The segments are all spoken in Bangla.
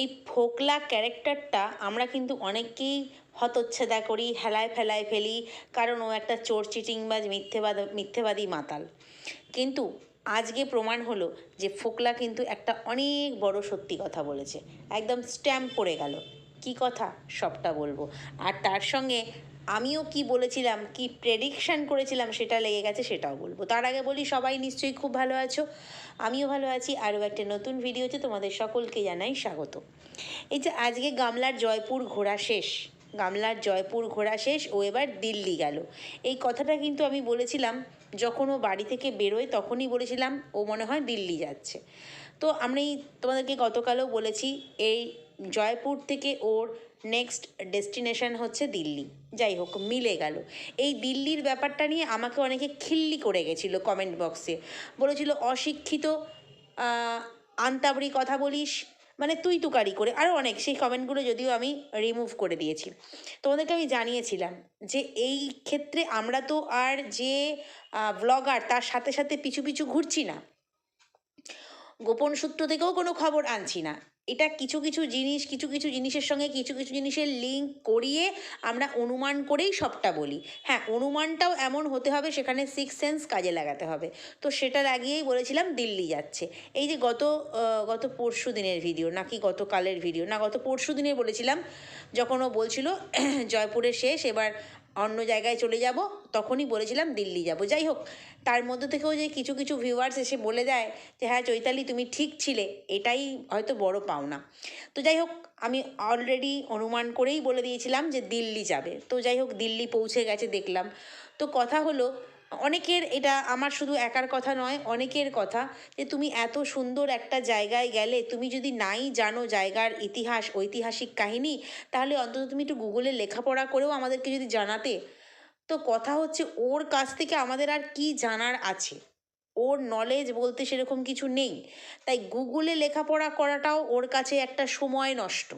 এই ফোকলা ক্যারেক্টারটা আমরা কিন্তু অনেককেই হতচ্ছেদা করি, হেলায় ফেলায় ফেলি, কারণ ও একটা চোর, চিটিং বা মিথ্যেবাদ, মিথ্যেবাদী মাতাল। কিন্তু আজকে প্রমাণ হলো যে ফোকলা কিন্তু একটা অনেক বড় সত্যি কথা বলেছে। একদম স্ট্যাম্প পড়ে গেল। কি কথা? সবটা বলব। আর তার সঙ্গে আমিও কি বলেছিলাম, কি প্রেডিকশান করেছিলাম সেটা লেগে গেছে সেটাও বলব। তার আগে বলি, সবাই নিশ্চয়ই খুব ভালো আছো, আমিও ভালো আছি, আরও একটা নতুন ভিডিওতে তোমাদের সকলকে জানাই স্বাগত। এই যে আজকে গামলার জয়পুর ঘোরা শেষ, গামলার জয়পুর ঘোরা শেষ, ও এবার দিল্লি গেল। এই কথাটা কিন্তু আমি বলেছিলাম, যখন ও বাড়ি থেকে বেরোয় তখনই বলেছিলাম, ও মনে হয় দিল্লি যাচ্ছে। তো আমি তোমাদেরকে গতকালও বলেছি, এই জয়পুর থেকে ওর নেক্সট ডেস্টিনেশন হচ্ছে দিল্লি। যাই হোক, মিলে গেল। এই দিল্লির ব্যাপারটা নিয়ে আমাকে অনেকে খিল্লি করে গেছিল কমেন্ট বক্সে বলেছিল, অশিক্ষিত আন্তাবড়ি কথা বলিস? মানে তুই তুকারি করে। আরও অনেক, সেই কমেন্টগুলো যদিও আমি রিমুভ করে দিয়েছি। তোমাদেরকে আমি জানিয়েছিলাম যে, এই ক্ষেত্রে আমরা তো আর যে ব্লগার তার সাথে সাথে পিছু পিছু ঘুরছি না। গোপন সূত্র থেকেও কোনো খবর আনছি না। এটা কিছু কিছু জিনিস, কিছু কিছু জিনিসের সঙ্গে কিছু কিছু জিনিসের লিঙ্ক করিয়ে আমরা অনুমান করেই সবটা বলি। হ্যাঁ অনুমানটাও এমন হতে হবে সেখানে সিক্স সেন্স কাজে লাগাতে হবে। তো সেটা লাগিয়েই বলেছিলাম দিল্লি যাচ্ছে। এই যে গত গত পরশু দিনের ভিডিও নাকি গতকালের ভিডিও না গত পরশু দিনে বলেছিলাম, যখন ও বলছিল জয়পুরে শেষ, এবার অন্য জায়গায় চলে যাব, তখনই বলেছিলাম দিল্লি যাব। যাই হোক, তার মধ্যে থেকেও যে কিছু কিছু ভিউয়ার্স এসে বলে দেয় যে হ্যাঁ চৈতালি, তুমি ঠিক ছিলে, এটাই হয়তো বড় পাওনা। তো যাই হোক, আমি অলরেডি অনুমান করেই বলে দিয়েছিলাম যে দিল্লি যাবে। তো যাই হোক, দিল্লি পৌঁছে গেছে, দেখলাম। তো কথা হলো অনেকের এটা আমার শুধু একার কথা নয়, অনেকের কথা যে তুমি এত সুন্দর একটা জায়গায় গেলে, তুমি যদি নাই জানো জায়গার ইতিহাস, ঐতিহাসিক কাহিনী, তাহলে অন্তত তুমি একটু গুগলে লেখাপড়া করেও আমাদেরকে যদি জানাতে। তো কথা হচ্ছে ওর কাছ থেকে আমাদের আর কি জানার আছে? ওর নলেজ বলতে সেরকম কিছু নেই। তাই গুগলে লেখাপড়া করাটাও ওর কাছে একটা সময় নষ্ট।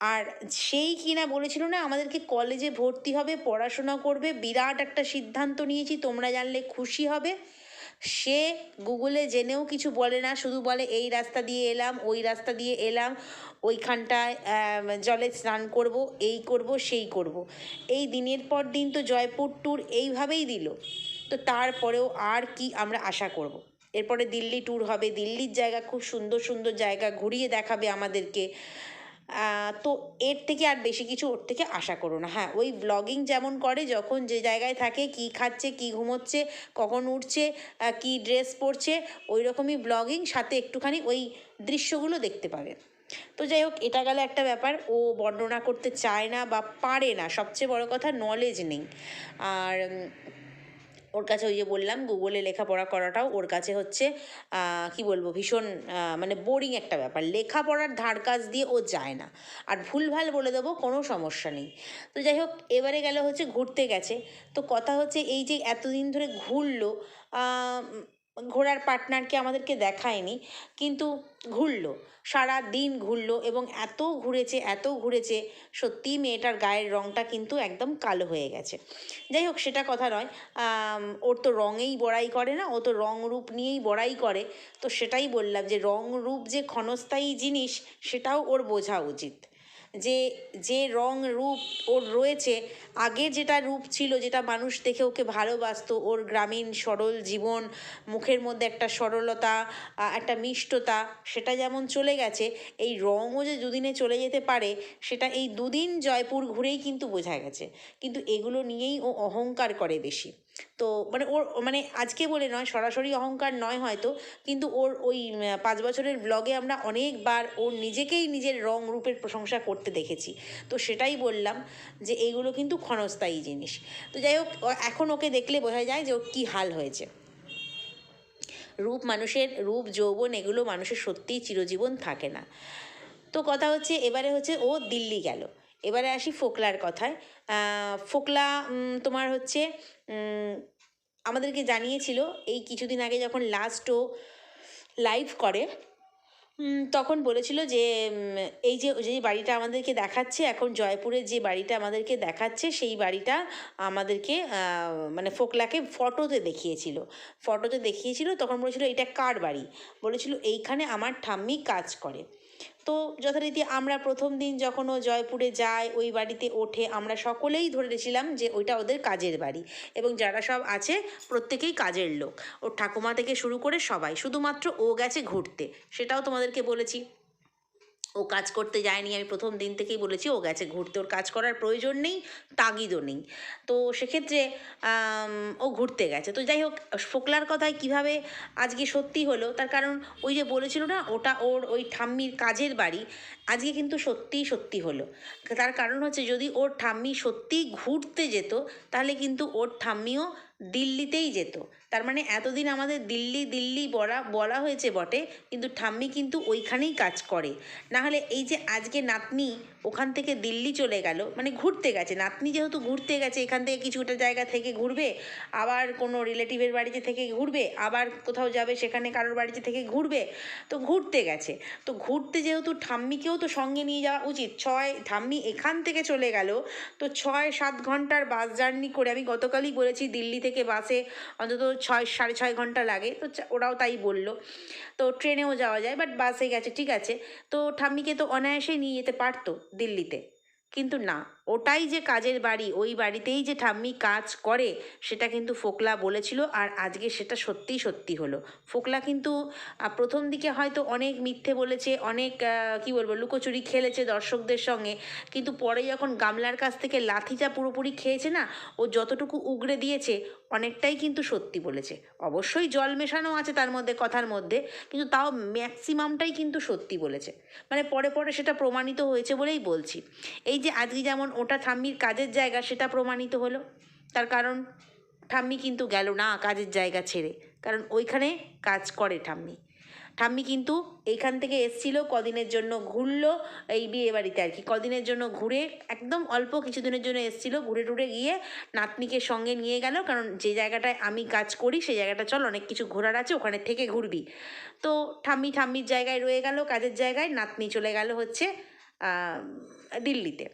আর সেই কিনা বলেছিল না, আমাদেরকে কলেজে ভর্তি হবে, পড়াশোনা করবে, বিরাট একটা সিদ্ধান্ত নিয়েছি, তোমরা জানলে খুশি হবে। সে গুগলে জেনেও কিছু বলে না, শুধু বলে, এই রাস্তা দিয়ে এলাম, ওই রাস্তা দিয়ে এলাম, ওইখানটায় জলে স্নান করব, এই করব, সেই করব। এই দিনের পর দিন তো জয়পুর ট্যুর এইভাবেই দিল। তো তারপরেও আর কি আমরা আশা করব। এরপরে দিল্লি ট্যুর হবে, দিল্লির জায়গা খুব সুন্দর সুন্দর জায়গা ঘুরিয়ে দেখাবে আমাদেরকে। তো এর থেকে আর বেশি কিছু ওর থেকে আশা করো না। হ্যাঁ ওই ব্লগিং যেমন করে, যখন যে জায়গায় থাকে, কি খাচ্ছে, কি ঘুমোচ্ছে, কখন উঠছে কি ড্রেস পরছে ওই রকমই ব্লগিং সাথে একটুখানি ওই দৃশ্যগুলো দেখতে পাবে। তো যাই হোক, এটা গেল একটা ব্যাপার। ও বর্ণনা করতে চায় না বা পারে না, সবচেয়ে বড় কথা নলেজ নেই। আর ওর কাছে ওই যে বললাম গুগলে লেখাপড়া করাটাও ওর কাছে হচ্ছে কি বলব, ভীষণ মানে বোরিং একটা ব্যাপার। লেখাপড়ার ধার কাজ দিয়ে ও যায় না। আর ভুলভাল বলে দেবো, কোনো সমস্যা নেই। তো যাই হোক, এবারে গেলে হচ্ছে ঘুরতে গেছে। তো কথা হচ্ছে এই যে এতদিন ধরে ঘুরলো ঘোরার পার্টনারকে আমাদেরকে দেখায়নি, কিন্তু ঘুরলো, সারা দিন ঘুরলো এবং এত ঘুরেছে এত ঘুরেছে, সত্যি মেয়েটার গায়ের রঙটা কিন্তু একদম কালো হয়ে গেছে। যাই হোক, সেটা কথা নয় ওর তো রঙেই বড়াই করে না, ও তো রং রূপ নিয়েই বড়াই করে, তো সেটাই বললাম যে রং রূপ যে ক্ষণস্থায়ী জিনিস, সেটাও ওর বোঝা উচিত। যে যে রং রূপ ওর রয়েছে, আগে যেটা রূপ ছিল, যেটা মানুষ দেখে ওকে ভালোবাসতো, ওর গ্রামীণ সরল জীবন, মুখের মধ্যে একটা সরলতা একটা মিষ্টতা, সেটা যেমন চলে গেছে, এই রঙও যে দুদিনে চলে যেতে পারে, সেটা এই দুদিন জয়পুর ঘুরেই কিন্তু বোঝা গেছে। কিন্তু এগুলো নিয়েই ও অহংকার করে বেশি। তো মানে ওর মানে আজকে বলে নয়, সরাসরি অহংকার নয় হয়তো, কিন্তু ওর ওই পাঁচ বছরের ব্লগে আমরা অনেকবার ওর নিজেকেই নিজের রং রূপের প্রশংসা করতে দেখেছি। তো সেটাই বললাম যে এইগুলো কিন্তু ক্ষণস্থায়ী জিনিস। তো যাই হোক এখন ওকে দেখলে বোঝা যায় যে ওর কী হাল হয়েছে। রূপ মানুষের, রূপ, যৌবন এগুলো মানুষের সত্যিই চিরজীবন থাকে না। তো কথা হচ্ছে, এবারে হচ্ছে ও দিল্লি গেল। এবারে আসি ফোকলার কথায়। ফোকলা তোমার হচ্ছে আমাদেরকে জানিয়েছিল এই কিছুদিন আগে যখন লাস্ট ও লাইভ করে তখন বলেছিল যে এই যে যে বাড়িটা আমাদেরকে দেখাচ্ছে, এখন জয়পুরের যে বাড়িটা আমাদেরকে দেখাচ্ছে, সেই বাড়িটা আমাদেরকে মানে ফোকলাকে ফটোতে দেখিয়েছিল। ফটোতে দেখিয়েছিল, তখন বলেছিল, এটা কার বাড়ি? বলেছিল, এইখানে আমার ঠাম্মি কাজ করে। তো যথারীতি আমরা প্রথম দিন যখন ও জয়পুরে যায়, ওই বাড়িতে ওঠে, আমরা সকলেই ধরে ধরেছিলাম যে ওইটা ওদের কাজের বাড়ি এবং যারা সব আছে প্রত্যেকেই কাজের লোক। ওর ঠাকুমা থেকে শুরু করে সবাই, শুধুমাত্র ও গেছে ঘুরতে, সেটাও তোমাদেরকে বলেছি। ও কাজ করতে যায়নি, আমি প্রথম দিন থেকেই বলেছি ও গেছে ঘুরতে, ওর কাজ করার প্রয়োজন নেই, তাগিদও নেই। তো সেক্ষেত্রে ও ঘুরতে গেছে। তো যাই হোক, ফোকলার কথায় কীভাবে আজকে সত্যি হলো, তার কারণ ওই যে বলেছিল না, ওটা ওর ওই ঠাম্মির কাজের বাড়ি, আজকে কিন্তু সত্যিই সত্যি হলো। তার কারণ হচ্ছে যদি ওর ঠাম্মি সত্যিই ঘুরতে যেত, তাহলে কিন্তু ওর ঠাম্মিও দিল্লিতেই যেত। তার মানে এতদিন আমাদের দিল্লি দিল্লি বলা বলা হয়েছে বটে, কিন্তু ঠাম্মি কিন্তু ওইখানেই কাজ করে। না হলে এই যে আজকে নাতনি ওখান থেকে দিল্লি চলে গেল মানে ঘুরতে গেছে। নাতনি যেহেতু ঘুরতে গেছে, এখান থেকে কিছুটা জায়গা থেকে ঘুরবে, আবার কোনো রিলেটিভের বাড়িতে থেকে ঘুরবে, আবার কোথাও যাবে সেখানে কারোর বাড়িতে থেকে ঘুরবে, তো ঘুরতে গেছে। তো ঘুরতে যেহেতু ঠাম্মিকেও তো সঙ্গে নিয়ে যাওয়া উচিত। ছয়, ঠাম্মি এখান থেকে চলে গেল, তো ছয়, সাত ঘণ্টার বাস জার্নি করে আমি গতকালই বলেছি দিল্লি থেকে বাসে অন্তত ছয়, সাড়ে ছয় ঘণ্টা লাগে। তো ওরাও তাই বলল। তো ট্রেনেও যাওয়া যায় বাট বাসে গেছে, ঠিক আছে। তো ঠাম্মিকে তো অনায়াসেই নিয়ে যেতে পারতো দিল্লিতে। কিন্তু না। ওটাই যে কাজের বাড়ি, ওই বাড়িতেই যে ঠাম্মি কাজ করে, সেটা কিন্তু ফোকলা বলেছিল আর আজকে সেটা সত্যিই সত্যি হলো। ফোকলা কিন্তু প্রথম দিকে হয়তো অনেক মিথ্যে বলেছে, অনেক কি বলব, লুকোচুরি খেলেছে দর্শকদের সঙ্গে, কিন্তু পরে যখন গামলার কাছ থেকে লাথিটা পুরোপুরি খেয়েছে না, ও যতটুকু উগড়ে দিয়েছে, অনেকটাই কিন্তু সত্যি বলেছে। অবশ্যই জল মেশানো আছে তার মধ্যে, কথার মধ্যে, কিন্তু তাও ম্যাক্সিমামটাই কিন্তু সত্যি বলেছে। মানে পরে পরে সেটা প্রমাণিত হয়েছে বলেই বলছি। এই যে আজকে যেমন ওটা ঠাম্মির কাজের জায়গা সেটা প্রমাণিত হলো। তার কারণ ঠাম্মি কিন্তু গেল না কাজের জায়গা ছেড়ে। কারণ ওইখানে কাজ করে ঠাম্মি। ঠাম্মি কিন্তু এইখান থেকে এসছিল, কদিনের জন্য ঘুরলো এই বিয়ে বাড়িতে আর কি। কদিনের জন্য ঘুরে, একদম অল্প কিছুদিনের জন্য এসছিল, ঘুরে টুরে গিয়ে নাতনিকে সঙ্গে নিয়ে গেল। কারণ যে জায়গাটায় আমি কাজ করি, সেই জায়গাটা চল, অনেক কিছু ঘোরার আছে, ওখানে থেকে ঘুরবি। তো ঠাম্মি ঠাম্মির জায়গায় রয়ে গেল, কাজের জায়গায়, নাতনি চলে গেল হচ্ছে দিল্লিতে।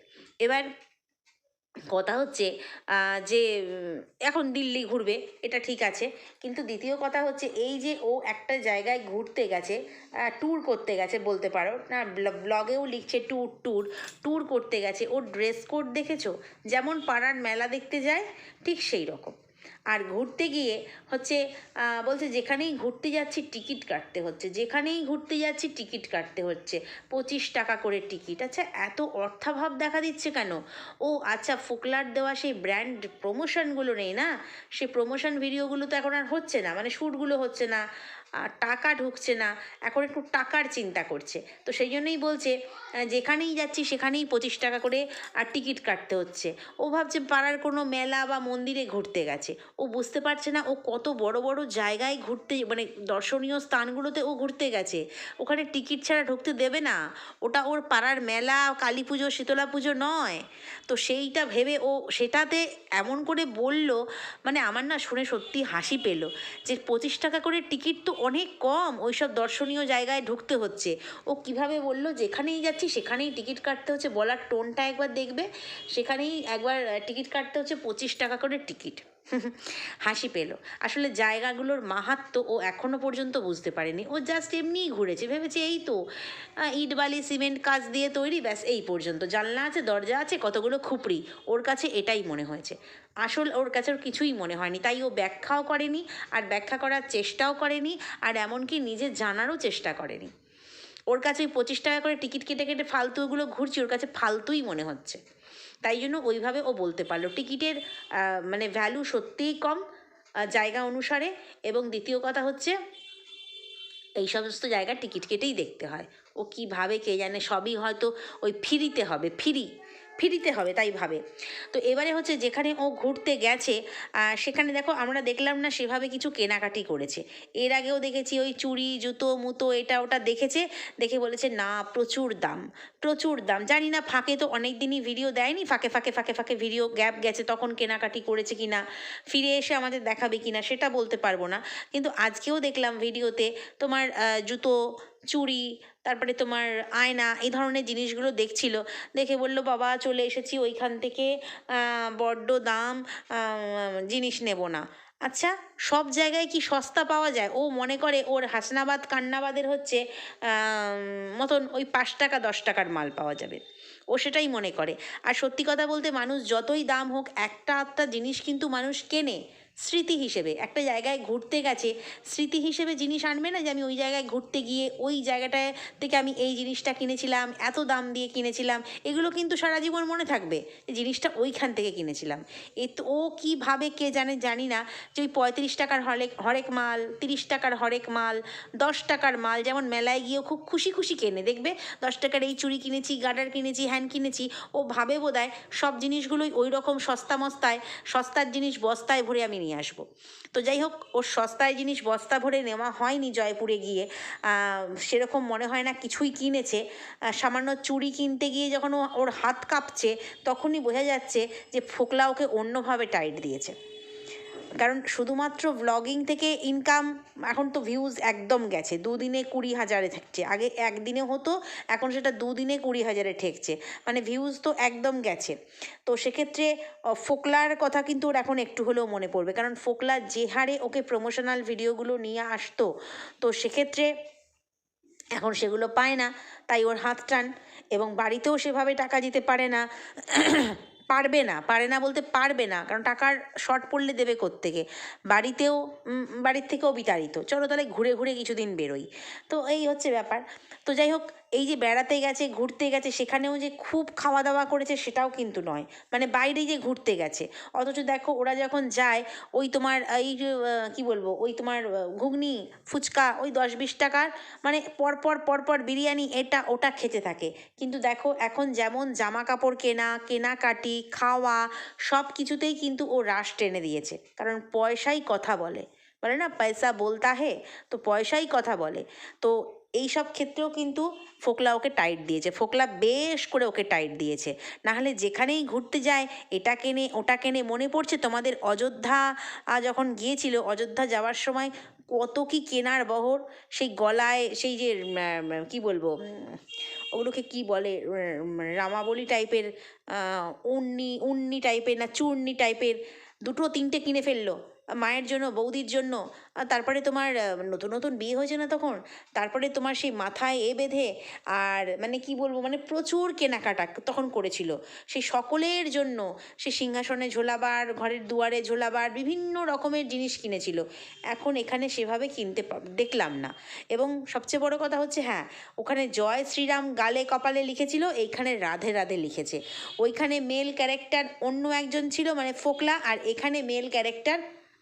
এবার কথা হচ্ছে যে এখন দিল্লি ঘুরবে, এটা ঠিক আছে। কিন্তু দ্বিতীয় কথা হচ্ছে, এই যে ও একটা জায়গায় ঘুরতে গেছে ট্যুর করতে গেছে বলতে পারো, না ব্লগেও লিখছে ট্যুর ট্যুর ট্যুর করতে গেছে। ওর ড্রেস কোড দেখেছ? যেমন পাড়ার মেলা দেখতে যায়, ঠিক সেই রকম। আর ঘুরতে গিয়ে হচ্ছে বলছে যেখানেই ঘুরতে যাচ্ছি টিকিট কাটতে হচ্ছে, যেখানেই ঘুরতে যাচ্ছি টিকিট কাটতে হচ্ছে, পঁচিশ টাকা করে টিকিট। আচ্ছা এত অর্থাভাব দেখা দিচ্ছে কেন? ও আচ্ছা ফোকলার দেওয়া সেই ব্র্যান্ড প্রমোশনগুলো নেই না? সে প্রমোশন ভিডিওগুলো তো এখন আর হচ্ছে না মানে শ্যুটগুলো হচ্ছে না টাকা ঢুকছে না, এখন একটু টাকার চিন্তা করছে। তো সেই জন্যই বলছে যেখানেই যাচ্ছি সেখানেই পঁচিশ টাকা করে আর টিকিট কাটতে হচ্ছে। ও ভাবছে পাড়ার কোনো মেলা বা মন্দিরে ঘুরতে গেছে। ও বুঝতে পারছে না, ও কত বড় বড় জায়গায় ঘুরতে মানে দর্শনীয় স্থানগুলোতে ও ঘুরতে গেছে। ওখানে টিকিট ছাড়া ঢুকতে দেবে না। ওটা ওর পাড়ার মেলা, কালী পুজো, শীতলা পুজো নয়। তো সেইটা ভেবে ও সেটাতে এমন করে বলল মানে আমার না শুনে সত্যি হাসি পেল যে পঁচিশ টাকা করে টিকিট তো অনেক কম ওইসব দর্শনীয় জায়গায় ঢুকতে হচ্ছে। ও কীভাবে বলল, যেখানেই যাচ্ছি সেখানেই টিকিট কাটতে হচ্ছে। বলার টোনটা একবার দেখবে। সেখানেই একবার টিকিট কাটতে হচ্ছে পঁচিশ টাকা করে টিকিট। হাসি পেল। আসলে জায়গাগুলোর মাহাত্ম ও এখনও পর্যন্ত বুঝতে পারেনি। ও জাস্ট এমনিই ঘুরেছে, ভেবেছে এই তো ইট, বালি, সিমেন্ট কাজ দিয়ে তৈরি, ব্যাস এই পর্যন্ত। জানলা আছে, দরজা আছে, কতগুলো খুপড়ি, ওর কাছে এটাই মনে হয়েছে। আসল ওর কাছে ওর কিছুই মনে হয়নি, তাই ও ব্যাখ্যাও করেনি, আর ব্যাখ্যা করার চেষ্টাও করেনি, আর এমনকি নিজে জানারও চেষ্টা করেনি। ওর কাছে ওই পঁচিশ টাকা করে টিকিট কেটে কেটে ফালতু ওগুলো ঘুরছি, ওর কাছে ফালতুই মনে হচ্ছে। তাই জন্য ওইভাবে ও বলতে পারল। টিকিটের মানে ভ্যালু সত্যিই কম জায়গা অনুসারে এবং দ্বিতীয় কথা হচ্ছে এই সমস্ত জায়গার টিকিট কেটেই দেখতে হয়। ও কীভাবে কে জানে সবই হয়তো ওই ফ্রিতে হবে, ফ্রি। ফ্রিতে হবে, তাই ভাবে। তো এবারে হচ্ছে যেখানে ও ঘুরতে গেছে সেখানে দেখো আমরা দেখলাম না সেভাবে কিছু কেনাকাটি করেছে। এর আগেও দেখেছি ওই চুড়ি, জুতো, মুতো এটা ওটা দেখেছে, দেখে বলেছে, না, প্রচুর দাম প্রচুর দাম। জানি না, ফাঁকে তো অনেক দিনই ভিডিও দেয়নি, ফাঁকে ফাঁকে ফাঁকে ফাঁকে ভিডিও গ্যাপ গেছে, তখন কেনাকাটি করেছে কিনা, ফিরে এসে আমাদের দেখাবে কি না সেটা বলতে পারব না। কিন্তু আজকেও দেখলাম ভিডিওতে তোমার জুতো চুড়ি, তারপরে তোমার আয়না, এই ধরনের জিনিসগুলো দেখছিল। দেখে বলল, বাবা, চলে এসেছি, ওইখান থেকে বড্ড দাম জিনিস নেব না। আচ্ছা সব জায়গায় কি সস্তা পাওয়া যায়? ও মনে করে ওর হাসনাবাদ, কান্নাবাদের হচ্ছে মতন ওই পাঁচ টাকা, দশ টাকার মাল পাওয়া যাবে। ও সেটাই মনে করে। আর সত্যি কথা বলতে, মানুষ যতই দাম হোক, একটা আধটা জিনিস কিন্তু মানুষ কেনে। স্মৃতি হিসেবে। একটা জায়গায় ঘুরতে গেছে, স্মৃতি হিসেবে জিনিস আনবে না যে আমি ওই জায়গায় ঘুরতে গিয়ে ওই জায়গাটায় থেকে আমি এই জিনিসটা কিনেছিলাম, এত দাম দিয়ে কিনেছিলাম। এগুলো কিন্তু সারা জীবন মনে থাকবে যে জিনিসটা ওইখান থেকে কিনেছিলাম। এ তো ও কীভাবে কে জানে, জানি না। যে ওই পঁয়ত্রিশ টাকার হরেক হরেক মাল, তিরিশ টাকার হরেক মাল, দশ টাকার মাল, যেমন মেলায় গিয়েও খুব খুশি খুশি কেনে, দেখবে? দশ টাকার এই চুড়ি কিনেছি গার্ডার কিনেছি, হ্যান্ড কিনেছি, ও ভাবে বোধহয় সব জিনিসগুলোই ওই রকম সস্তা মস্তায়, সস্তার জিনিস বস্তায় ভরে আমি নিয়ে আসব। তো যাই হোক, ওর সস্তায় জিনিস বস্তা ভরে নেওয়া হয়নি জয়পুরে গিয়ে। সেরকম মনে হয় না কিছুই কিনেছে। সামান্য চুড়ি কিনতে গিয়ে যখন ওর হাত কাঁপছে, তখনই বোঝা যাচ্ছে যে ফোকলা ওকে অন্যভাবে টাইট দিয়েছে। কারণ শুধুমাত্র ব্লগিং থেকে ইনকাম এখন তো ভিউজ একদম গেছে। দুদিনে কুড়ি হাজারে থাকছে। আগে একদিনে হতো, এখন সেটা দুদিনে কুড়ি হাজারে ঠেকছে। মানে ভিউজ তো একদম গেছে। তো সেক্ষেত্রে ফোকলার কথা কিন্তু ওর এখন একটু হলেও মনে পড়বে। কারণ ফোকলা যে হারে ওকে প্রমোশনাল ভিডিওগুলো নিয়ে আসতো, তো সেক্ষেত্রে এখন সেগুলো পায় না। তাই ওর হাত টান এবং বাড়িতেও সেভাবে টাকা দিতে পারে না। পারবে না, পারে না বলতে পারবে না, কারণ টাকার শর্ট পড়লে দেবে কোত্থেকে? বাড়িতেও বাড়ির থেকেও বিতাড়িত। চলো তাহলে ঘুরে ঘুরে কিছুদিন বেরোই। তো এই হচ্ছে ব্যাপার। তো যাই হোক এই যে বেড়াতে গেছে ঘুরতে গেছে সেখানেও যে খুব খাওয়া দাওয়া করেছে সেটাও কিন্তু নয়। মানে বাইরে যে ঘুরতে গেছে। অথচ দেখো ওরা যখন যায় ওই তোমার এই যে, কি বলব ওই তোমার ঘুগনি ফুচকা ওই দশ বিশ টাকার মানে পরপর পরপর বিরিয়ানি এটা ওটা খেতে থাকে। কিন্তু দেখো এখন যেমন জামা কাপড় কেনা কেনাকাটি খাওয়া সব কিছুতেই কিন্তু ও রাশ টেনে দিয়েছে। কারণ পয়সাই কথা বলে। বলে না পয়সা বলতা হে? তো পয়সাই কথা বলে। তো এই সব ক্ষেত্রেও কিন্তু ফোকলা ওকে টাইট দিয়েছে। ফোকলা বেশ করে ওকে টাইট দিয়েছে। নাহলে যেখানেই ঘুরতে যায়, এটা কেনে, ওটা কেনে, মনে পড়ছে তোমাদের অযোধ্যা যখন গিয়েছিল, অযোধ্যা যাওয়ার সময় কত কি কেনার বহর? সেই গলায়, সেই যে কি বলব? ওগুলোকে কি বলে? রামাবলী টাইপের উন্নি উন্নি টাইপের না চূর্ণি টাইপের দুটো তিনটে কিনে ফেলল। মায়ের জন্য, বৌদির জন্য তারপরে তোমার নতুন নতুন বিয়ে হয়েছে না তখন? তারপরে তোমার সেই মাথায় এ বেঁধে আর মানে কি বলব মানে প্রচুর কেনাকাটা তখন করেছিল। সেই সকলের জন্য সে সিংহাসনে ঝোলাবার, ঘরের দুয়ারে ঝোলাবার, বিভিন্ন রকমের জিনিস কিনেছিল। এখন এখানে সেভাবে কিনতে দেখলাম না। এবং সবচেয়ে বড় কথা হচ্ছে হ্যাঁ ওখানে জয় শ্রীরাম গালে কপালে লিখেছিল, এইখানে রাধে রাধে লিখেছে। ওইখানে মেল ক্যারেক্টার অন্য একজন ছিল মানে ফোকলা, আর এখানে মেল ক্যারেক্টার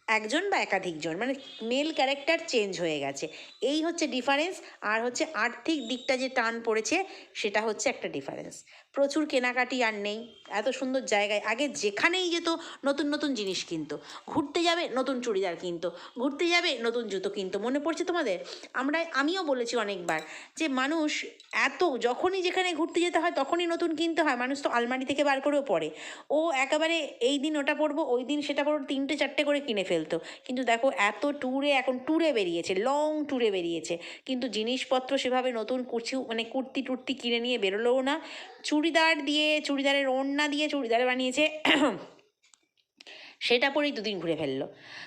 একজন বা একাধিকজন মানে মেল ক্যারেক্টার চেঞ্জ হয়ে গেছে। এই হচ্ছে ডিফারেন্স আর হচ্ছে আর্থিক দিকটা যে টান পড়েছে, সেটা হচ্ছে একটা ডিফারেন্স প্রচুর কেনাকাটি আর নেই, এত সুন্দর জায়গায়। আগে যেখানেই যেত, নতুন নতুন জিনিস কিনতো। ঘুরতে যাবে, নতুন চুড়িদার কিনতো। ঘুরতে যাবে, নতুন জুতো কিনতো। মনে পড়ছে তোমাদের? আমরা, আমিও বলেছি অনেকবার যে মানুষ এত, যখনই যেখানে ঘুরতে যেতে হয়, তখনই নতুন কিনতে হয়। মানুষ তো আলমারি থেকে বার করেও পড়ে। ও একেবারে, এই দিন ওটা পরবো, ওই দিন সেটা পরবো, তিনটে, চারটে করে কিনে ফেলতো কিন্তু দেখো, এত ট্যুরে এখন ট্যুরে বেরিয়েছে লং ট্যুরে বেরিয়েছে। কিন্তু জিনিসপত্র সেভাবে নতুন কুচি মানে কুর্তি টুর্তি কিনে নিয়ে বেরোলোও না। চুড়িদার দিয়ে, চুড়িদারের ওড়না দিয়ে চুড়িদার বানিয়েছে, সেটা পরেই দুদিন ঘুরে ফেলল।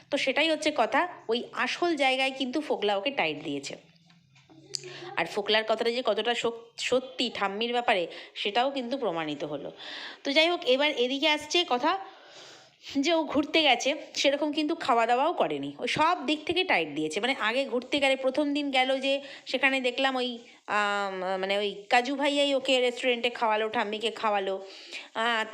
তো সেটাই হচ্ছে কথা, ওই আসল জায়গায় কিন্তু ফোকলা ওকে টাইট দিয়েছে। আর ফোকলার কথাটা যে কতটা সত্যি, ঠাম্মির ব্যাপারে, সেটাও কিন্তু প্রমাণিত হলো। তো যাই হোক, এবার এদিকে আসছে কথা যে ও ঘুরতে গেছে, সেরকম কিন্তু খাওয়া দাওয়াও করেনি। ও সব দিক থেকে টাইট দিয়েছে। মানে আগে ঘুরতে গেলে প্রথম দিন গেল যে, সেখানে দেখলাম ওই মানে ওই কাজু ভাইয়াই ওকে রেস্টুরেন্টে খাওয়ালো, ঠাম্মিকে খাওয়ালো।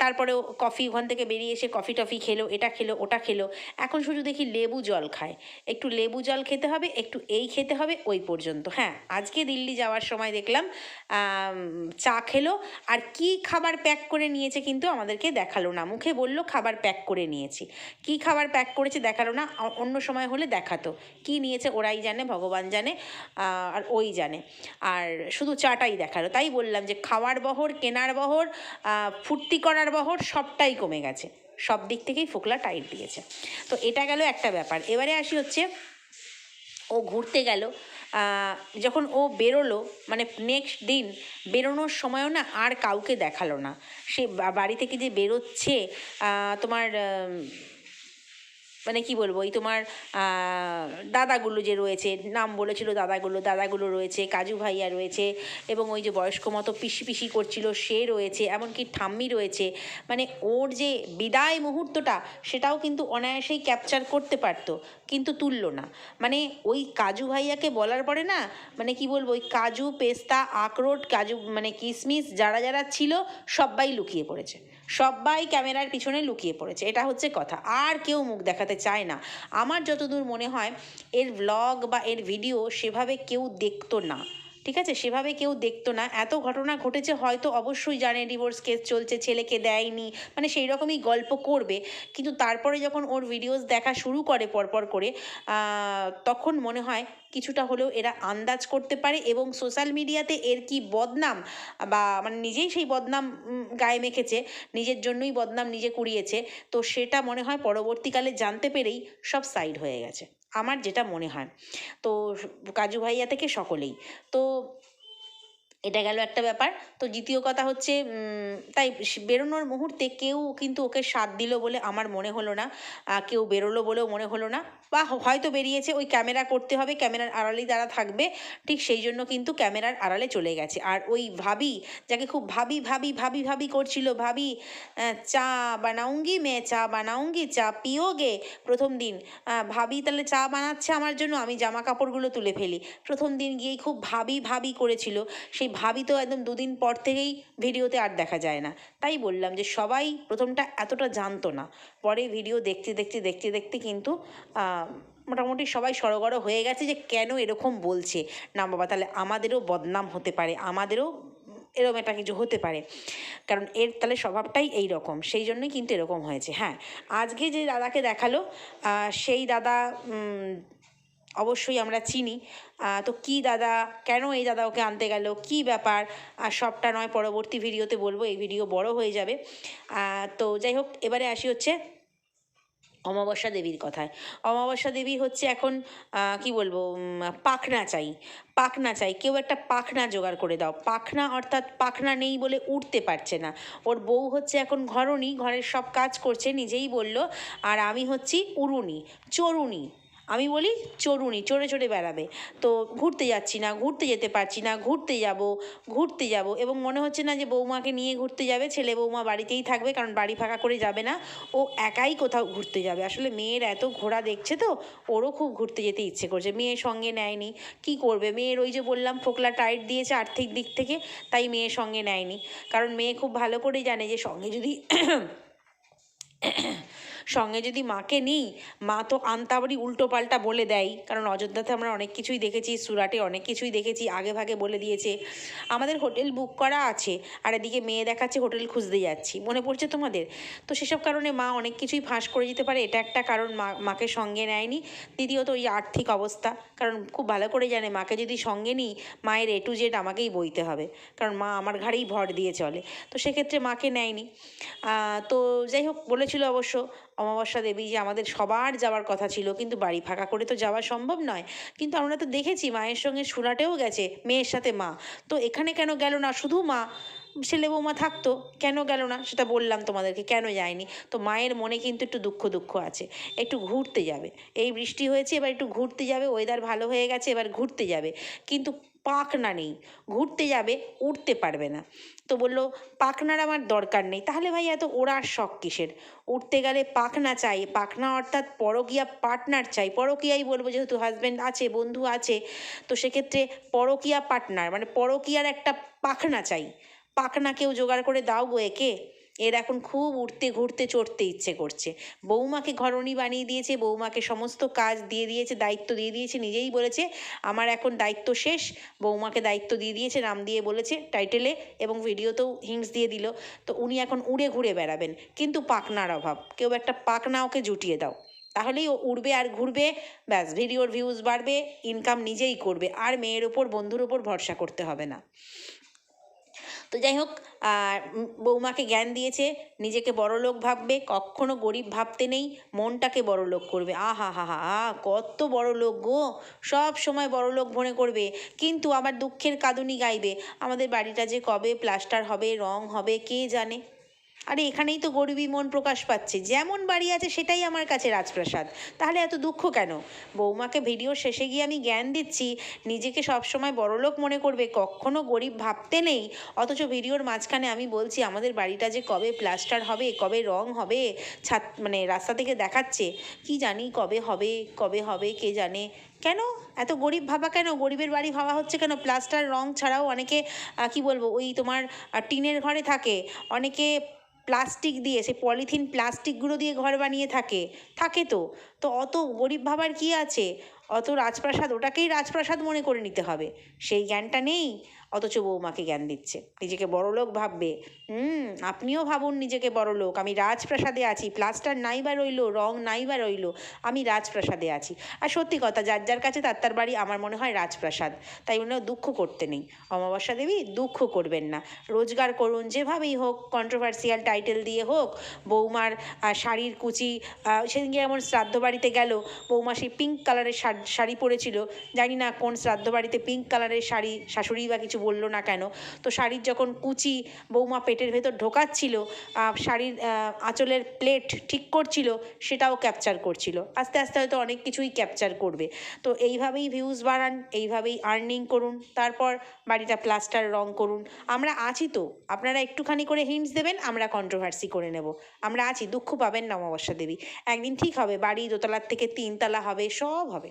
তারপরে কফি ওখান থেকে বেরিয়ে এসে কফি টফি খেলো, এটা খেলো, ওটা খেলো। এখন শুধু দেখি লেবু জল খায়। একটু লেবু জল খেতে হবে, একটু এই খেতে হবে, ওই পর্যন্ত। হ্যাঁ আজকে দিল্লি যাওয়ার সময় দেখলাম চা খেলো। আর কি খাবার প্যাক করে নিয়েছে কিন্তু আমাদেরকে দেখাল না। মুখে বলল, খাবার প্যাক করে নিয়েছি। কি খাবার প্যাক করেছে দেখাল না অন্য সময় হলে দেখাতো। কি নিয়েছে ওরাই জানে, ভগবান জানে আর ওই জানে। আর শুধু চাটাই দেখাল। তাই বললাম যে খাওয়ার বহর, কেনার বহর ফুর্তি করার বহর সবটাই কমে গেছে। সব দিক থেকেই ফোকলা টাইট দিয়েছে। তো এটা গেল একটা ব্যাপার। এবারে আসি হচ্ছে, ও ঘুরতে গেল যখন ও বেরোলো মানে নেক্সট দিন বেরোনোর সময়ও না আর কাউকে দেখাল না। সে বাড়ি থেকে যে বেরোচ্ছে তোমার মানে কি বলব ওই তোমার দাদাগুলো যে রয়েছে, নাম বলেছিল দাদাগুলো দাদাগুলো রয়েছে, কাজু ভাইয়া রয়েছে, এবং ওই যে বয়স্ক মতো পিসি পিসি করছিল, সে রয়েছে, এমনকি ঠাম্মি রয়েছে মানে ওর যে বিদায় মুহূর্তটা, সেটাও কিন্তু অনায়াসেই ক্যাপচার করতে পারতো, কিন্তু তুললো না। মানে ওই কাজু ভাইয়াকে বলার পরে না মানে কি বলব, ওই কাজু, পেস্তা, আখরোট, কাজু মানে কিশমিশ যারা যারা ছিল সবাই লুকিয়ে পড়েছে। সবাই ক্যামেরার পিছনে লুকিয়ে পড়েছে। এটা হচ্ছে কথা। আর কেউ মুখ দেখাতে চায় না। আমার যতদূর মনে হয়, এর ব্লগ বা এর ভিডিও সেভাবে কেউ দেখতো না। ঠিক আছে? সেভাবে কেউ দেখতো না। এত ঘটনা ঘটেছে হয়তো অবশ্যই জানে ডিভোর্স কেস চলছে, ছেলেকে দেয়নি মানে সেই রকমই গল্প করবে। কিন্তু তারপরে যখন ওর ভিডিওস দেখা শুরু করে পরপর করে তখন মনে হয় কিছুটা হলেও এরা আন্দাজ করতে পারে এবং সোশ্যাল মিডিয়াতে এর কি বদনাম, বা মানে নিজেই সেই বদনাম গায়ে মেখেছে, নিজের জন্যই বদনাম নিজে কুড়িয়েছে, তো সেটা মনে হয় পরবর্তীকালে জানতে পেরেই সব সাইড হয়ে গেছে। আমার যেটা মনে হয়। তো কাজু ভাইয়া থেকে সকলেই। তো এটা গেল একটা ব্যাপার। তো দ্বিতীয় কথা হচ্ছে তাই বেরোনোর মুহূর্তে কেউ কিন্তু ওকে সাথ দিল বলে আমার মনে হলো না। কেউ বেরোলো বলেও মনে হলো না। বা হয়তো বেরিয়েছে, ওই ক্যামেরা করতে হবে, ক্যামেরার আড়ালেই তারা থাকবে। ঠিক সেই জন্য কিন্তু ক্যামেরার আড়ালে চলে গেছে। আর ওই ভাবি, যাকে খুব ভাবি ভাবি ভাবি ভাবি করছিল, ভাবি চা বানাউঙ্গি মেয়ে চা বানাউঙ্গি, চা পিওগে, প্রথম দিন। ভাবি তাহলে চা বানাচ্ছে আমার জন্য, আমি জামা কাপড়গুলো তুলে ফেলি। প্রথম দিন গিয়েই খুব ভাবি ভাবি করেছিল। সেই ভাবি তো একদম দুদিন পর থেকেই ভিডিওতে আর দেখা যায় না। তাই বললাম যে সবাই প্রথমটা এতটা জানতো না। পরে ভিডিও দেখতে দেখতে দেখতে দেখতে কিন্তু মোটামুটি সবাই সড়গড় হয়ে গেছে যে কেন এরকম বলছে। না বাবা, তাহলে আমাদেরও বদনাম হতে পারে, আমাদেরও এরকম একটা কিছু হতে পারে। কারণ এর তাহলে স্বভাবটাই এই রকম, সেই জন্যই কিন্তু এরকম হয়েছে। হ্যাঁ আজকে যে দাদাকে দেখাল সেই দাদা অবশ্যই আমরা চিনি। তো কি দাদা, কেন এই দাদা ওকে আনতে গেল? কি ব্যাপার? সবটা নয়, পরবর্তী ভিডিওতে বলব, এই ভিডিও বড় হয়ে যাবে। তো যাই হোক, এবারে আসি হচ্ছে অমাবস্যা দেবীর কথায়। অমাবস্যা দেবী হচ্ছে এখন কি বলব পাখনা চাই। পাখনা চাই। কেউ একটা পাখনা জোগাড় করে দাও। পাখনা অর্থাৎ পাখনা নেই বলে উঠতে পারছে না। ওর বউ হচ্ছে এখন ঘরণী, ঘরের সব কাজ করছে, নিজেই বলল, আর আমি হচ্ছি উড়ুনি চড়ুনি আমি বলি চড়ুনি চড়ে চড়ে বেড়াবে। তো ঘুরতে যাচ্ছি না, ঘুরতে যেতে পারছি না, ঘুরতে যাব ঘুরতে যাব। এবং মনে হচ্ছে না যে বৌমাকে নিয়ে ঘুরতে যাবে, ছেলে বৌমা বাড়িতেই থাকবে, কারণ বাড়ি ফাঁকা করে যাবে না। ও একাই কোথাও ঘুরতে যাবে। আসলে মেয়ের এত ঘোরা দেখছে তো, ওরও খুব ঘুরতে যেতে ইচ্ছে করছে। মেয়ে সঙ্গে নেয়নি, কি করবে? মেয়ের ওই যে বললাম, ফোকলা টাইট দিয়েছে আর্থিক দিক থেকে, তাই মেয়ের সঙ্গে নেয়নি। কারণ মেয়ে খুব ভালো করেই জানে যে সঙ্গে যদি সঙ্গে যদি মাকে নিই, মা তো আন্তাবাড়ি উল্টো পাল্টা বলে দেয়। কারণ অযোধ্যাতে আমরা অনেক কিছুই দেখেছি, সুরাটে অনেক কিছুই দেখেছি, আগে ভাগে বলে দিয়েছে। আমাদের হোটেল বুক করা আছে, আর এদিকে মেয়ে দেখাচ্ছে হোটেল খুঁজতে যাচ্ছি। মনে পড়ছে তোমাদের? তো সেসব কারণে মা অনেক কিছুই ফাঁস করে যেতে পারে, এটা একটা কারণ মা, মাকে সঙ্গে নেয়নি। দ্বিতীয়ত ওই আর্থিক অবস্থা, কারণ খুব ভালো করে জানে, মাকে যদি সঙ্গে নিই, মায়ের এ টু জেড আমাকেই বইতে হবে। কারণ মা আমার ঘাড়েই ভর দিয়ে চলে। তো সেক্ষেত্রে মাকে নেয়নি। তো যাই হোক, বলেছিল অবশ্য অমাবস্যা দেবী যে আমাদের সবার যাওয়ার কথা ছিল, কিন্তু বাড়ি ফাঁকা করে তো যাওয়া সম্ভব নয়। কিন্তু আমরা তো দেখেছি মায়ের সঙ্গে সুরাটেও গেছে, মেয়ের সাথে মা। তো এখানে কেন গেল না? শুধু মা, ছেলে বৌমা থাকতো, কেন গেল না? সেটা বললাম তোমাদেরকে, কেন যায়নি? তো মায়ের মনে কিন্তু একটু দুঃখ দুঃখ আছে। একটু ঘুরতে যাবে। এই বৃষ্টি হয়েছে, এবার একটু ঘুরতে যাবে ওয়েদার ভালো হয়ে গেছে, এবার ঘুরতে যাবে। কিন্তু পাখনা নেই, ঘুরতে যাবে উঠতে পারবে না। তো বলল, পাখনার আমার দরকার নেই। তাহলে ভাই এত ওড়ার শখ কিসের? উঠতে গেলে পাখনা চাই। পাখনা অর্থাৎ পরকিয়া পার্টনার চাই। পরকীয়াই বলব যেহেতু হাজব্যান্ড আছে, বন্ধু আছে, তো সেক্ষেত্রে পরকীয়া পার্টনার মানে পরকিয়ার একটা পাখনা চাই। পাখনা কেউ জোগাড় করে দাও গো একে। এর এখন খুব উঠতে ঘুরতে চড়তে ইচ্ছে করছে। বৌমাকে ঘরণী বানিয়ে দিয়েছে বৌমাকে সমস্ত কাজ দিয়ে দিয়েছে, দায়িত্ব দিয়ে দিয়েছে, নিজেই বলেছে, আমার এখন দায়িত্ব শেষ। বৌমাকে দায়িত্ব দিয়ে দিয়েছে, নাম দিয়ে বলেছে টাইটেলে এবং ভিডিওতেও হিংস দিয়ে দিল। তো উনি এখন উড়ে ঘুরে বেড়াবেন। কিন্তু পাকনার অভাব। কেউ একটা পাকনা ওকে জুটিয়ে দাও। তাহলেই ও উড়বে আর ঘুরবে। ব্যাস ভিডিওর ভিউজ বাড়বে ইনকাম নিজেই করবে। আর মেয়ের ওপর, বন্ধুর ওপর ভরসা করতে হবে না। তো যাই হোক বৌমাকে জ্ঞান দিয়েছে, নিজেকে বড় লোক ভাববে, কখনো গরিব ভাবতে নেই, মনটাকে বড় লোক করবে। আহা হা হা আহ কত বড় লোক গো! সব সময় বড় লোক মনে করবে, কিন্তু আবার দুঃখের কাঁদুনি গাইবে। আমাদের বাড়িটা যে কবে প্লাস্টার হবে, রং হবে, কে জানে? আরে এখানেই তো গরিবী মন প্রকাশ পাচ্ছে। যেমন বাড়ি আছে সেটাই আমার কাছে রাজপ্রাসাদ। তাহলে এত দুঃখ কেন? বৌমাকে ভিডিও শেষে গিয়ে আমি জ্ঞান দিচ্ছি, নিজেকে সবসময় বড়লোক মনে করবে, কখনো গরিব ভাবতে নেই। অথচ ভিডিওর মাঝখানে আমি বলছি, আমাদের বাড়িটা যে কবে প্লাস্টার হবে, কবে রং হবে, ছাদ মানে রাস্তা থেকে দেখাচ্ছে, কি জানি কবে হবে কবে হবে, কে জানে। কেন? এত গরিব ভাবা কেন? গরিবের বাড়ি ভাবা হচ্ছে কেন? প্লাস্টার রং ছাড়াও অনেকে কি বলব, ওই তোমার টিনের ঘরে থাকে। অনেকে প্লাস্টিক দিয়ে সে পলিথিন প্লাস্টিকগুলো দিয়ে ঘর বানিয়ে থাকে থাকে তো? তো অত গরিব ভাবার কি আছে? অত রাজপ্রাসাদ, ওটাকেই রাজপ্রাসাদ মনে করে নিতে হবে। সেই জ্ঞানটা নেই, অথচ বৌমাকে জ্ঞান দিচ্ছে। নিজেকে বড়লোক ভাববে। হুম, আপনিও ভাবুন নিজেকে বড়লোক। আমি রাজপ্রাসাদে আছি, প্লাস্টার নাই বা রইল, রং নাই বা রইল, আমি রাজপ্রাসাদে আছি। আর সত্যি কথা, যার যার কাছে তার তার বাড়ি আমার মনে হয় রাজপ্রাসাদ। তাই জন্য দুঃখ করতে নেই। অমাবস্যা দেবী দুঃখ করবেন না। রোজগার করুন, যেভাবেই হোক কন্ট্রোভার্সিয়াল টাইটেল দিয়ে হোক, বৌমার শাড়ির কুচি সেদিনকে এমন শ্রাদ্ধ বাড়িতে গেল, বৌমা সেই পিঙ্ক কালারের শাড়- শাড়ি পরেছিল, জানি না কোন শ্রাদ্ধ বাড়িতে পিঙ্ক কালারের শাড়ি শাশুড়ি বা কিছু বলল না কেন। তো শাড়ির যখন কুচি বৌমা পেটের ভেতর ঢোকাচ্ছিল শাড়ির আঁচলের প্লেট ঠিক করছিল, সেটাও ক্যাপচার করছিল। আস্তে আস্তে হয়তো অনেক কিছুই ক্যাপচার করবে। তো এইভাবেই ভিউজ বাড়ান, এইভাবেই আর্নিং করুন, তারপর বাড়িটা প্লাস্টার রং করুন। আমরা আছি তো, আপনারা একটুখানি করে হিন্টস দেবেন, আমরা কন্ট্রোভার্সি করে নেব। আমরা আছি, দুঃখ পাবেন না অমাবস্যা দেবী। একদিন ঠিক হবে, বাড়ি দোতলার থেকে তিনতলা হবে, সব হবে।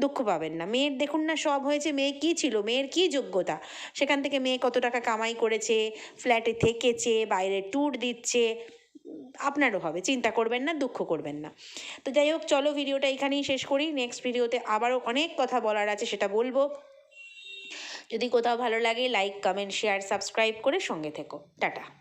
দুঃখ পাবেন না। মেয়ের দেখুন না, সব হয়েছে। মেয়ে কী ছিল? মেয়ের কী যোগ্যতা? সেখান থেকে মেয়ে কত টাকা কামাই করেছে ফ্ল্যাটে থেকেছে, বাইরে ট্যুর দিচ্ছে, আপনারও হবে। চিন্তা করবেন না, দুঃখ করবেন না। তো যাই হোক, চলো ভিডিওটা এখানেই শেষ করি। নেক্সট ভিডিওতে আবারও অনেক কথা বলার আছে, সেটা বলব। যদি কোথাও ভালো লাগে লাইক কমেন্ট শেয়ার সাবস্ক্রাইব করে সঙ্গে থেকো। টাটা।